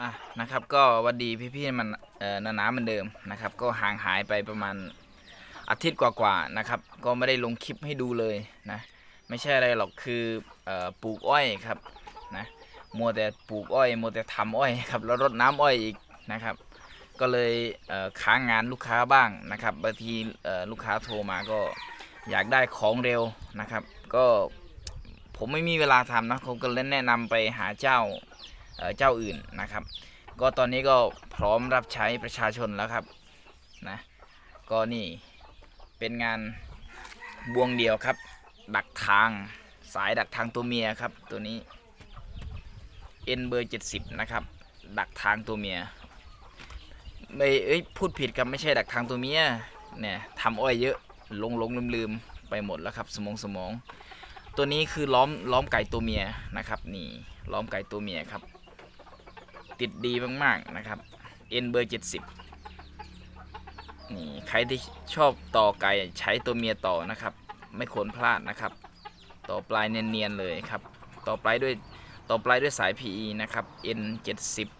อะนะครับก็วันดีพี่ๆมันเอ่อนานาเหมือนเดิมนะครับ ก็ห่างหายไปประมาณอาทิตย์กว่าๆนะครับ ก็ไม่ได้ลงคลิปให้ดูเลยนะไม่ใช่อะไรหรอกคือเอ่อปลูกอ้อยครับนะมัวแต่ปลูกอ้อยมัวแต่ทำอ้อยครับแล้วรดน้ำอ้อยอีกนะครับ ก็เลยเอ่อค้างงานลูกค้าบ้างนะครับบางทีเอ่อลูกค้าโทรมาก็อยากได้ของเร็วนะครับ ก็ผมไม่มีเวลาทำนะผมก็เลยแนะนำไปหาเจ้า เจ้าอื่นนะครับ ก็ตอนนี้ก็พร้อมรับใช้ประชาชนแล้วครับนะก็นี่เป็นงานบวงเดียวครับ ดักทางสายดักทางตัวเมียครับตัวนี้ N เบอร์70นะครับ ดักทางตัวเมียไม่เอ้ยพูดผิดครับไม่ใช่ดักทางตัวเมียเนี่ยทำอ้อยเยอะลงลงลืมลืมไปหมดแล้วครับ สมองสมอง ตัวนี้คือล้อมล้อมไก่ตัวเมียนะครับ นี่ล้อมไก่ตัวเมียครับ ติดดีมากๆนะครับ N เบอร์ 70 นี่ใครที่ชอบต่อไก่ใช้ตัวเมียต่อนะครับ ไม่ควรพลาดนะครับ ต่อปลายเนียนๆเลยครับ ต่อปลายด้วยต่อปลายด้วยสาย PE นะครับ N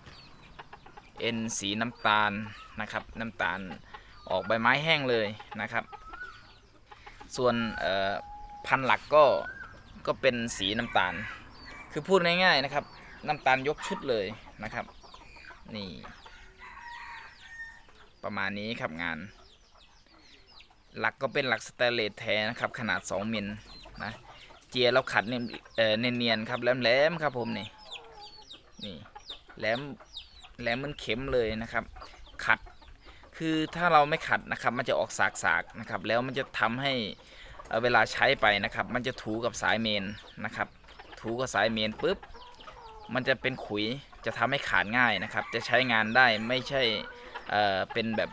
70 N สีน้ำตาลนะครับ น้ำตาลออกใบไม้แห้งเลยนะครับ ส่วนพันหลักก็ก็เป็นสีน้ำตาล คือพูดง่ายๆนะครับ น้ำตาลยกชุดเลยนะครับ นี่ ประมาณนี้ครับงาน หลักก็เป็นหลักสแตเลสแท้นะครับ ขนาด 2 มิลนะเจียแล้วขัดเนี่ยเอ่อเนียนๆครับแหลมๆครับผมนี่นี่แหลมแหลมเหมันเข็มเลยนะครับ ขัดคือถ้าเราไม่ขัดนะครับ มันจะออกสากๆนะครับ แล้วมันจะทำให้เอ่อเวลาใช้ไปนะครับ มันจะถูกับสายเมนนะครับ ถูกับสายเมนปุ๊บ มันจะเป็นขุยจะทำให้ขาดง่ายนะครับ จะใช้งานได้ไม่ใช่เอ่อเป็นแบบ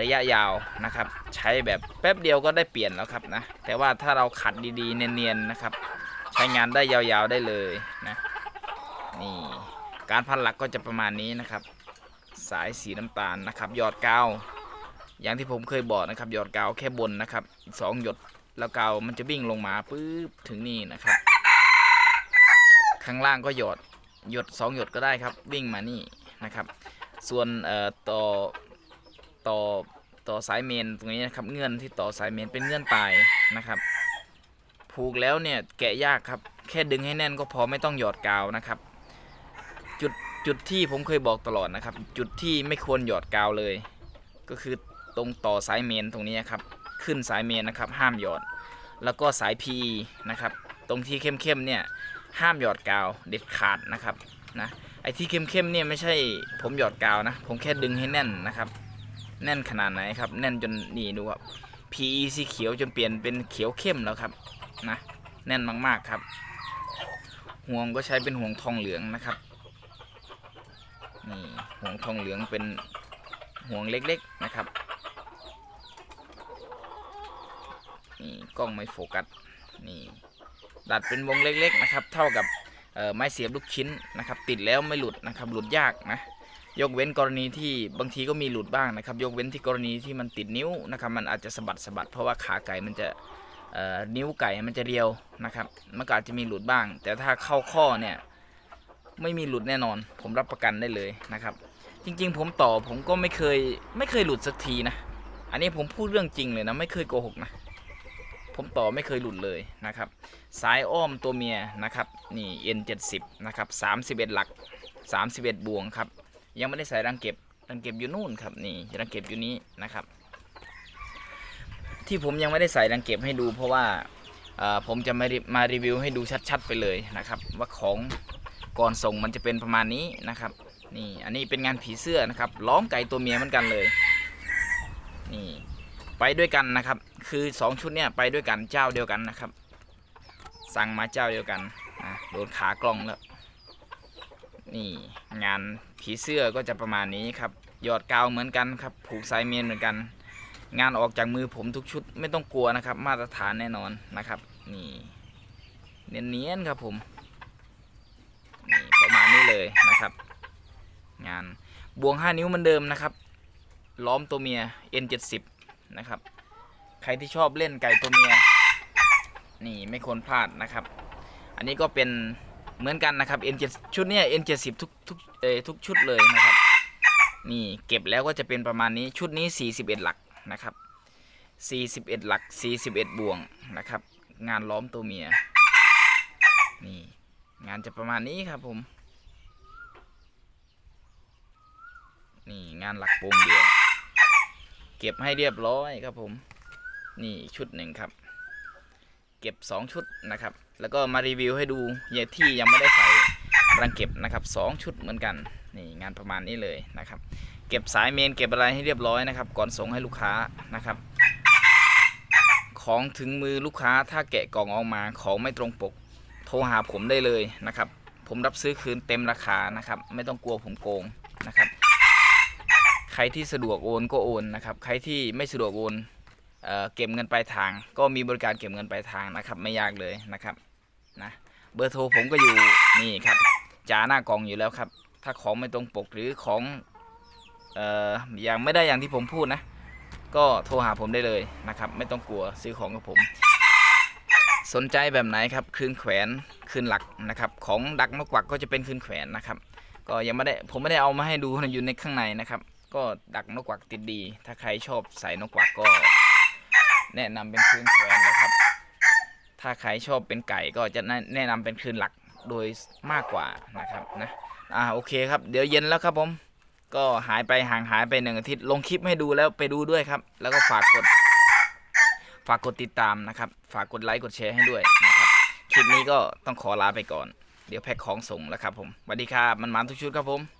ระยะยาวนะครับ ใช้แบบแป๊บเดียวก็ได้เปลี่ยนแล้วครับนะ แต่ว่าถ้าเราขัดดีๆ เนียนๆนะครับ ใช้งานได้ยาวๆได้เลยนะนี่การพันหลักก็จะประมาณนี้นะครับ สายสีน้ำตาลนะครับยอดกาวอย่างที่ผมเคยบอกนะครับ ยอดกาวแค่บนนะครับสองหยดแล้วกาวมันจะวิ่งลงมาปุ๊บถึงนี่นะครับ ข้างล่างก็หยดหยดสองหยดก็ได้ครับ วิ่งมานี่นะครับ ส่วนเอ่อต่อต่อต่อสายเมนตรงนี้นะครับเงื่อนที่ต่อสายเมนเป็นเงื่อนตายนะครับผูกแล้วเนี่ยแกะยากครับ แค่ดึงให้แน่นก็พอไม่ต้องหยอดกาวนะครับ จุดจุดที่ผมเคยบอกตลอดนะครับ จุดที่ไม่ควรหยอดกาวเลย ก็คือตรงต่อสายเมนตรงนี้ครับ ขึ้นสายเมนนะครับ ห้ามหยอด แล้วก็สาย PE นะครับ ตรงที่เข้มๆเนี่ย ห้ามหยอดกาวเด็ดขาดนะครับนะไอ้ที่เข้มๆเนี่ยไม่ใช่ผมหยอดกาวนะ ผมแค่ดึงให้แน่นนะครับ แน่นขนาดไหนครับ แน่นจนนี่ดูครับ PE สีเขียวจนเปลี่ยนเป็นเขียวเข้มแล้วครับนะแน่นมากๆครับ ห่วงก็ใช้เป็นห่วงทองเหลืองนะครับนี่ห่วงทองเหลืองเป็นห่วงเล็กๆนะครับนี่กล้องไม่โฟกัสนี่ ดัดเป็นวงเล็กๆนะครับ เท่ากับไม้เสียบลูกชิ้นนะครับ ติดแล้วไม่หลุดนะครับ หลุดยากนะ ยกเว้นกรณีที่บางทีก็มีหลุดบ้างนะครับ ยกเว้นที่กรณีที่มันติดนิ้วนะครับ มันอาจจะสะบัดสะบัดเพราะว่าขาไก่มันจะนิ้วไก่มันจะเรียวนะครับ มันก็อาจจะมีหลุดบ้าง แต่ถ้าเข้าข้อเนี่ยไม่มีหลุดแน่นอน ผมรับประกันได้เลยนะครับ จริง ๆ ผมต่อผมก็ไม่เคยไม่เคยหลุดสักทีนะ อันนี้ผมพูดเรื่องจริงเลยนะ ไม่เคยโกหกนะ ผมต่อไม่เคยหลุดเลยนะครับ สายอ้อมตัวเมียนะครับนี่ N70 นะครับ31 หลัก 31 บวงครับ ยังไม่ได้ใส่รังเก็บรังเก็บอยู่นู่นครับนี่รังเก็บอยู่นี้นะครับ ที่ผมยังไม่ได้ใส่รังเก็บให้ดู เพราะว่าผมจะมามารีวิวให้ดูชัด ๆ ไปเลยนะครับ ว่าของก่อนส่งมันจะเป็นประมาณนี้นะครับนี่อันนี้เป็นงานผีเสื้อนะครับล้อมไก่ตัวเมียเหมือนกันเลยนี่ ไปด้วยกันนะครับ คือ 2 ชุดเนี่ยไปด้วยกันเจ้าเดียวกันนะครับ สั่งมาเจ้าเดียวกันนะโดนขากล้องแล้วนี่งานผีเสื้อก็จะประมาณนี้ครับหยอดกาวเหมือนกันครับ ผูกสายเมนเหมือนกัน งานออกจากมือผมทุกชุดไม่ต้องกลัวนะครับ มาตรฐานแน่นอนนะครับนี่เนียนๆครับผมนี่ประมาณนี้เลยนะครับ งานบวง 5 นิ้วเหมือนเดิมนะครับ ล้อมตัวเมีย N70 นะครับ ใครที่ชอบเล่นไก่ตัวเมีย นี่ไม่ควรพลาดนะครับ อันนี้ก็เป็นเหมือนกันนะครับ N7 ชุดเนี้ย N70 ทุกทุกเอทุกชุดเลยนะครับ นี่เก็บแล้วก็จะเป็นประมาณนี้ชุดนี้ 41 หลักนะครับ 41 หลัก 41 บ่วงนะครับ งานล้อมตัวเมีย นี่งานจะประมาณนี้ครับผม นี่งานหลักโปงเดียว เก็บให้เรียบร้อยครับผม นี่อีกชุดหนึ่งครับ เก็บ 2 ชุดนะครับ แล้วก็มารีวิวให้ดูยาที่ยังไม่ได้ใส่กำลังเก็บนะครับสองชุดเหมือนกัน นี่งานประมาณนี้เลยนะครับ เก็บสายเมนเก็บอะไรให้เรียบร้อยนะครับ ก่อนส่งให้ลูกค้านะครับ ของถึงมือลูกค้าถ้าแกะกล่องออกมาของไม่ตรงปก โทรหาผมได้เลยนะครับ ผมรับซื้อคืนเต็มราคานะครับ ไม่ต้องกลัวผมโกงนะครับ รที่สะดวกโอนก็โอนนะครับ ใครที่ไม่สะดวกโอนเออเก็บเงินปลายทาง ก็มีบริการเก็บเงินปลายทางนะครับ ไม่ยากเลยนะครับนะเบอร์โทรผมก็อยู่นี่ครับจ่าหน้ากล่องอยู่แล้วครับ ถ้าของไม่ตรงปกหรือของเอ่ออย่างไม่ได้อย่างที่ผมพูดนะ ก็โทรหาผมได้เลยนะครับ ไม่ต้องกลัวซื้อของกับผม สนใจแบบไหนครับคืนแขวนคืนหลักนะครับ ของดักนกกวักก็จะเป็นคืนแขวนนะครับ ก็ยังไม่ได้ผมไม่ได้เอามาให้ดูนอยู่ในข้างในนะครับ ก็ดักนกกวักติดดี ถ้าใครชอบใส่นกกวักก็ แนะนำเป็นคืนแขวนนะครับ ถ้าใครชอบเป็นไก่ก็จะแนะนะนำเป็นคืนหลักโดยมากกว่านะครับนะอ่าโอเคครับ เดี๋ยวเย็นแล้วครับผม ก็หายไปห่างหายไปหนึ่งอาทิตย์ลงคลิปให้ดูแล้วไปดูด้วยครับ แล้วก็ฝากกด ฝากกดติดตามนะครับ ฝากกดไลค์กดแชร์ให้ด้วยนะครับคลิปนี้ก็ต้องขอลาไปก่อนเดี๋ยวแพ็คของส่งแล้วครับผมสวัสดีครับมันมาทุกชุดครับผม